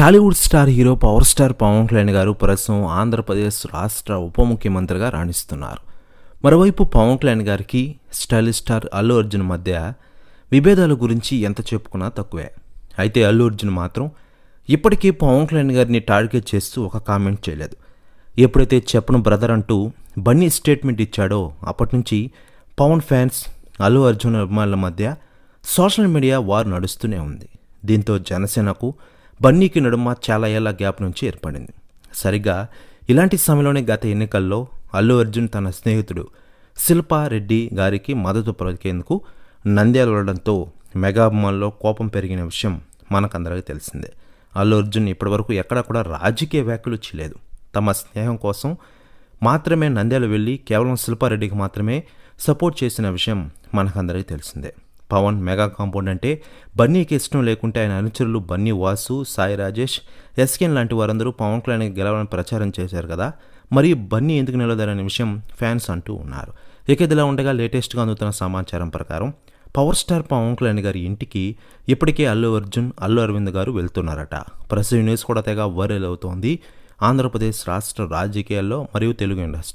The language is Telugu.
Tollywood star hero power star Pawan Kalyan గారు ప్రస్తుతం ఆంధ్రప్రదేశ్ రాష్ట్ర ఉప ముఖ్యమంత్రిగా రాణిస్తున్నారు. మరోవైపు పవన్ కళ్యాణ్ గారికి స్టైలిష్ స్టార్ అల్లు అర్జున్ మధ్య విభేదాల గురించి ఎంత చెప్పుకున్నా తక్కువే. అయితే అల్లు అర్జున్ మాత్రం ఇప్పటికీ పవన్ కళ్యాణ్ గారిని టార్గెట్ చేస్తూ ఒక కామెంట్ చేయలేదు. ఎప్పుడైతే చెప్పను బ్రదర్ అంటూ బన్నీ స్టేట్మెంట్ ఇచ్చాడో అప్పటి నుంచి పవన్ ఫ్యాన్స్ అల్లు అర్జున్ అభిమానుల మధ్య సోషల్ మీడియా వారు నడుస్తూనే ఉంది. దీంతో జనసేనకు బన్నీకి నడుమ చాలా ఏళ్ళ గ్యాప్ నుంచి ఏర్పడింది. సరిగ్గా ఇలాంటి సమయంలోనే గత ఎన్నికల్లో అల్లు అర్జున్ తన స్నేహితుడు శిల్పారెడ్డి గారికి మద్దతు పలికేందుకు నంద్యాల వెళ్ళడంతో మెగాభిమాన్లో కోపం పెరిగిన విషయం మనకందరికీ తెలిసిందే. అల్లు అర్జున్ ఇప్పటివరకు ఎక్కడా కూడా రాజకీయ వ్యాఖ్యలు చేయలేదు. తమ స్నేహం కోసం మాత్రమే నంద్యాల వెళ్ళి కేవలం శిల్పారెడ్డికి మాత్రమే సపోర్ట్ చేసిన విషయం మనకందరికీ తెలిసిందే. పవన్ మెగా కాంపౌండ్ అంటే బన్నీకి ఇష్టం లేకుంటే ఆయన అనుచరులు బన్నీ వాసు సాయి రాజేష్ ఎస్కెన్ లాంటి వారందరూ పవన్ కళ్యాణ్ గెలవాలని ప్రచారం చేశారు కదా. మరి బన్నీ ఎందుకు నిలదరనే విషయం ఫ్యాన్స్ అంటూ ఉన్నారు. ఇక ఇదిలా ఉండగా లేటెస్ట్గా అందుతున్న సమాచారం ప్రకారం పవర్ స్టార్ పవన్ కళ్యాణ్ గారి ఇంటికి ఇప్పటికే అల్లు అర్జున్ అల్లు అరవింద్ గారు వెళ్తున్నారట. ప్రస్తుతం న్యూస్ కూడా తెగ వైరల్ అవుతోంది. ఆంధ్రప్రదేశ్ రాష్ట్ర రాజకీయాల్లో మరియు తెలుగు ఇండస్ట్రీ